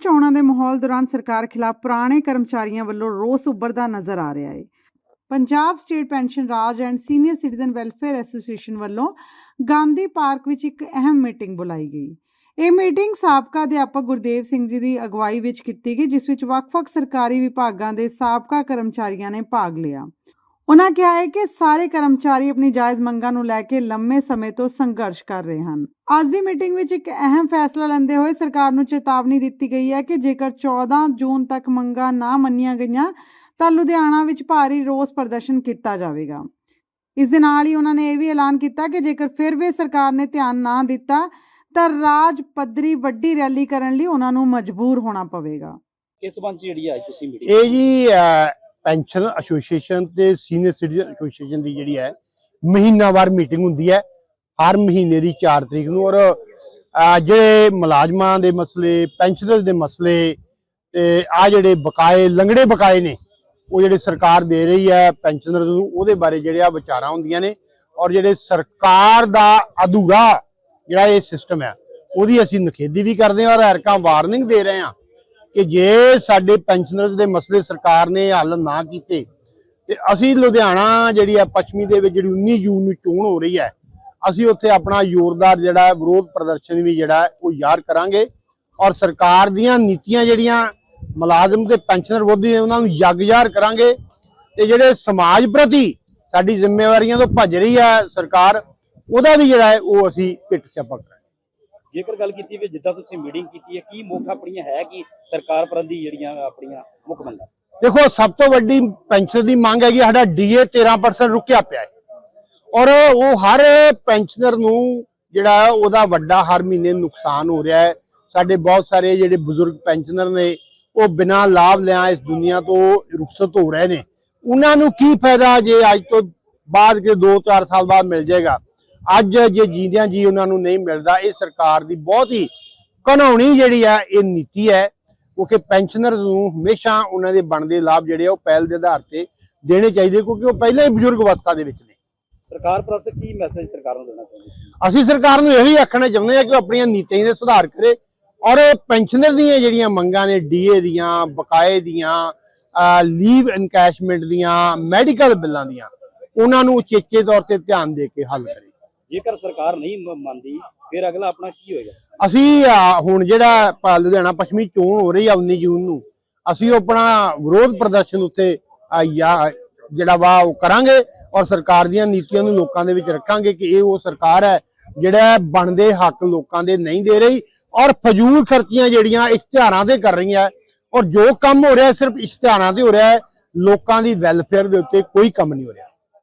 ਚੋਣਾਂ ਦੇ ਮਾਹੌਲ ਦੌਰਾਨ ਸਰਕਾਰ ਖਿਲਾਫ ਪੁਰਾਣੇ ਕਰਮਚਾਰੀਆਂ ਵੱਲੋਂ ਰੋਸ ਉੱਭਰਦਾ ਨਜ਼ਰ ਆ ਰਿਹਾ ਹੈ। Punjab state pension Raj and senior citizen welfare association ਵੱਲੋਂ ਗਾਂਧੀ ਪਾਰਕ ਵਿੱਚ ਇੱਕ ਅਹਿਮ ਮੀਟਿੰਗ ਬੁਲਾਈ ਗਈ। ਇਹ ਮੀਟਿੰਗ ਸਾਬਕਾ ਅਧਿਆਪਕ ਗੁਰਦੇਵ ਸਿੰਘ ਜੀ ਦੀ ਅਗਵਾਈ ਵਿੱਚ ਕੀਤੀ ਗਈ, ਜਿਸ ਵਿੱਚ ਵੱਖ-ਵੱਖ ਸਰਕਾਰੀ ਵਿਭਾਗਾਂ ਦੇ ਸਾਬਕਾ ਕਰਮਚਾਰੀਆਂ ਨੇ ਭਾਗ ਲਿਆ। ਉਹਨਾਂ ਕਿਹਾ ਹੈ ਕਿ ਸਾਰੇ ਕਰਮਚਾਰੀ ਆਪਣੀ ਜਾਇਜ਼ ਮੰਗਾਂ ਨੂੰ ਲੈ ਕੇ ਲੰਮੇ ਸਮੇਂ ਤੋਂ ਸੰਘਰਸ਼ ਕਰ ਰਹੇ ਹਨ। ਅੱਜ ਦੀ ਮੀਟਿੰਗ ਵਿੱਚ ਇੱਕ ਅਹਿਮ ਫੈਸਲਾ ਲੈਂਦੇ ਹੋਏ ਸਰਕਾਰ ਨੂੰ ਚੇਤਾਵਨੀ ਦਿੱਤੀ ਗਈ ਹੈ ਕਿ ਜੇਕਰ 14 ਜੂਨ ਤੱਕ ਮੰਗਾਂ ਨਾ ਮੰਨੀਆਂ ਗਈਆਂ ਤਾਂ ਲੁਧਿਆਣਾ ਵਿੱਚ ਭਾਰੀ ਰੋਸ ਪ੍ਰਦਰਸ਼ਨ ਕੀਤਾ ਜਾਵੇਗਾ। ਇਸ ਦੇ ਨਾਲ ਹੀ ਉਹਨਾਂ ਨੇ ਇਹ ਵੀ ਐਲਾਨ ਕੀਤਾ ਕਿ ਜੇਕਰ ਫਿਰ ਵੀ ਸਰਕਾਰ ਨੇ ਧਿਆਨ ਨਾ ਦਿੱਤਾ ਤਾਂ ਰਾਜ ਪੱਧਰੀ ਵੱਡੀ ਰੈਲੀ ਕਰਨ ਲਈ ਉਹਨਾਂ ਨੂੰ ਮਜਬੂਰ ਹੋਣਾ ਪਵੇਗਾ। ਕਿਸ ਸੰਬੰਧ ਜਿਹੜੀ ਅੱਜ ਤੁਸੀਂ ਮੀਟਿੰਗ ਇਹ ਜੀ ਪੈਨਸ਼ਨ ਐਸੋਸੀਏਸ਼ਨ ਤੇ ਸੀਨੀਅਰ ਸਿਟੀਜ਼ਨ ਐਸੋਸੀਏਸ਼ਨ ਦੀ ਜਿਹੜੀ ਹੈ, ਮਹੀਨਾਵਾਰ ਮੀਟਿੰਗ ਹੁੰਦੀ ਹੈ, ਹਰ ਮਹੀਨੇ ਦੀ 4 ਤਰੀਕ ਨੂੰ ਔਰ ਜਿਹੜੇ ਮੁਲਾਜ਼ਮਾਂ ਦੇ ਮਸਲੇ, ਪੈਨਸ਼ਨਰਸ ਦੇ ਮਸਲੇ ਤੇ ਆ ਜਿਹੜੇ ਬਕਾਏ, ਲੰਗੜੇ ਬਕਾਏ ਨੇ, ਉਹ ਜਿਹੜੇ ਸਰਕਾਰ ਦੇ ਰਹੀ ਹੈ ਪੈਨਸ਼ਨਰਸ ਨੂੰ, ਉਹਦੇ ਬਾਰੇ ਜਿਹੜੇ ਆ ਵਿਚਾਰਾਂ ਹੁੰਦੀਆਂ ਨੇ ਔਰ ਜਿਹੜੇ ਸਰਕਾਰ ਦਾ ਅਧੂਰਾ ਜਿਹੜਾ ਇਹ ਸਿਸਟਮ ਹੈ, ਉਹਦੀ ਅਸੀਂ ਨਖੇਦੀ ਵੀ ਕਰਦੇ ਹਾਂ ਔਰ ਹਰਕਾਂ ਵਾਰਨਿੰਗ ਦੇ ਰਹੇ ਹਾਂ। ਕਿ ਜੇ ਸਾਡੇ ਪੈਨਸ਼ਨਰਸ ਦੇ ਮਸਲੇ ਸਰਕਾਰ ਨੇ ਹੱਲ ਨਾ ਕੀਤੇ, ਤੇ ਅਸੀਂ ਲੁਧਿਆਣਾ ਜਿਹੜੀ ਹੈ ਪੱਛਮੀ ਦੇ ਵਿੱਚ ਜਿਹੜੀ 19 ਜੂਨ ਨੂੰ ਚੋਣ ਹੋ ਰਹੀ ਹੈ, ਅਸੀਂ ਉੱਥੇ ਆਪਣਾ ਜ਼ੋਰਦਾਰ ਜਿਹੜਾ ਵਿਰੋਧ ਪ੍ਰਦਰਸ਼ਨ ਵੀ ਜਿਹੜਾ ਉਹ ਯਾਰ ਕਰਾਂਗੇ ਔਰ ਸਰਕਾਰ ਦੀਆਂ ਨੀਤੀਆਂ ਜਿਹੜੀਆਂ ਮੁਲਾਜ਼ਮ ਤੇ ਪੈਨਸ਼ਨਰ ਵਿਰੋਧੀ ਨੇ ਉਹਨਾਂ ਨੂੰ ਜਗ-ਜ਼ਾਹਰ ਕਰਾਂਗੇ ਤੇ ਜਿਹੜੇ ਸਮਾਜ ਪ੍ਰਤੀ ਸਾਡੀ ਜ਼ਿੰਮੇਵਾਰੀਆਂ ਤੋਂ ਭੱਜ ਰਹੀ ਹੈ ਸਰਕਾਰ, ਉਹਦਾ ਵੀ ਜਿਹੜਾ ਹੈ ਉਹ ਅਸੀਂ ਪਿੱਟ ਛਾਪਾ ਕਰਾਂਗੇ। ਜੇਕਰ ਗੱਲ ਕੀਤੀ ਵੀ ਜਿੱਦਾਂ ਤੁਸੀਂ ਮੀਟਿੰਗ ਕੀਤੀ ਹੈ, ਕੀ ਮੁੱਖ ਆਪਣੀਆਂ ਹੈ ਕਿ ਸਰਕਾਰ ਪ੍ਰਤੀ ਜਿਹੜੀਆਂ ਆਪਣੀਆਂ ਮੁੱਖ ਮੰਗਾਂ? ਦੇਖੋ, ਸਭ ਤੋਂ ਵੱਡੀ ਪੈਨਸ਼ਨ ਦੀ ਮੰਗ ਹੈਗੀ ਸਾਡਾ ਡੀਏ 13% ਰੁਕਿਆ ਪਿਆ ਹੈ। ਔਰ ਉਹ ਹਰ ਪੈਨਸ਼ਨਰ ਨੂੰ ਜਿਹੜਾ ਉਹਦਾ ਵੱਡਾ ਹਰ ਮਹੀਨੇ ਨੁਕਸਾਨ ਹੋ ਰਿਹਾ ਹੈ। ਸਾਡੇ ਬਹੁਤ ਸਾਰੇ ਜਿਹੜੇ ਬਜ਼ੁਰਗ ਪੈਨਸ਼ਨਰ ਨੇ, ਉਹ ਬਿਨਾਂ ਲਾਭ ਲਿਆ ਇਸ ਦੁਨੀਆ ਤੋਂ ਰੁਖਸਤ ਹੋ ਰਹੇ ਨੇ। ਉਹਨਾਂ ਨੂੰ ਕੀ ਫਾਇਦਾ ਜੇ ਅੱਜ ਤੋਂ ਬਾਅਦ ਕੇ 2-4 ਸਾਲ ਬਾਅਦ ਮਿਲ ਜਾਏਗਾ? ਅੱਜ ਜੇ ਜੀਂਦਿਆਂ ਜੀ ਉਹਨਾਂ ਨੂੰ ਨਹੀਂ ਮਿਲਦਾ ਇਹ ਸਰਕਾਰ ਦੀ ਬਹੁਤ ਹੀ ਘਨਾਉਣੀ ਜਿਹੜੀ ਹੈ ਇਹ ਨੀਤੀ ਹੈ। ਕਿਉਂਕਿ ਪੈਨਸ਼ਨਰਸ ਨੂੰ ਹਮੇਸ਼ਾ ਉਹਨਾਂ ਦੇ ਬਣਦੇ ਲਾਭ ਜਿਹੜੇ ਆ ਉਹ ਪਹਿਲ ਦੇ ਆਧਾਰ ਤੇ ਦੇਣੇ ਚਾਹੀਦੇ ਕਿਉਂਕਿ ਉਹ ਪਹਿਲਾਂ ਹੀ ਬਜ਼ੁਰਗ ਅਵਸਥਾ ਦੇ ਵਿੱਚ ਨੇ। ਸਰਕਾਰ ਪ੍ਰਤੀ ਕੀ ਮੈਸੇਜ ਸਰਕਾਰ ਨੂੰ ਦੇਣਾ ਚਾਹੁੰਦੇ? ਅਸੀਂ ਸਰਕਾਰ ਨੂੰ ਇਹੀ ਆਖਣਾ ਚਾਹੁੰਦੇ ਹਾਂ ਕਿ ਉਹ ਆਪਣੀਆਂ ਨੀਤੀਆਂ ਦੇ ਸੁਧਾਰ ਕਰੇ ਔਰ ਪੈਨਸ਼ਨਰ ਦੀਆਂ ਜਿਹੜੀਆਂ ਮੰਗਾਂ ਨੇ ਡੀਏ ਦੀਆਂ ਬਕਾਏ ਦੀਆਂ ਲੀਵ ਇਨਕੈਸ਼ਮੈਂਟ ਦੀਆਂ ਮੈਡੀਕਲ ਬਿੱਲਾਂ ਦੀਆਂ ਉਹਨਾਂ ਨੂੰ ਉਚੇਚੇ ਤੌਰ ਤੇ ਧਿਆਨ ਦੇ ਕੇ ਹੱਲ ਕਰੇ। ਜੇਕਰ ਸਰਕਾਰ ਨਹੀਂ ਮੰਨਦੀ, ਫਿਰ ਅਗਲਾ ਆਪਣਾ ਕੀ ਹੋਏਗਾ? ਅਸੀਂ ਹੁਣ ਜਿਹੜਾ ਲੁਧਿਆਣਾ ਪੱਛਮੀ ਚੋਣ ਹੋ ਰਹੀ ਆ 19 ਜੂਨ ਨੂੰ, ਅਸੀਂ ਆਪਣਾ ਵਿਰੋਧ ਪ੍ਰਦਰਸ਼ਨ ਉੱਤੇ ਜਿਹੜਾ ਵਾ, ਉਹ ਕਰਾਂਗੇ ਔਰ ਸਰਕਾਰ ਦੀਆਂ ਨੀਤੀਆਂ ਨੂੰ ਲੋਕਾਂ ਦੇ ਵਿੱਚ ਰੱਖਾਂਗੇ ਕਿ ਇਹ ਉਹ ਸਰਕਾਰ ਹੈ, ਜਿਹੜਾ ਬਣਦੇ ਹੱਕ ਲੋਕਾਂ ਦੇ ਨਹੀਂ ਦੇ ਰਹੀ ਔਰ ਫਜ਼ੂਲ ਖਰਚੀਆਂ ਜਿਹੜੀਆਂ ਇਸ਼ਤਿਹਾਰਾਂ ਤੇ ਕਰ ਰਹੀਆਂ ਔਰ ਜੋ ਕੰਮ ਹੋ ਰਿਹਾ ਸਿਰਫ ਇਸ਼ਤਿਹਾਰਾਂ ਤੇ ਹੋ ਰਿਹਾ ਹੈ, ਲੋਕਾਂ ਦੀ ਵੈਲਫੇਅਰ ਦੇ ਉੱਤੇ ਕੋਈ ਕੰਮ ਨਹੀਂ ਹੋ ਰਿਹਾ।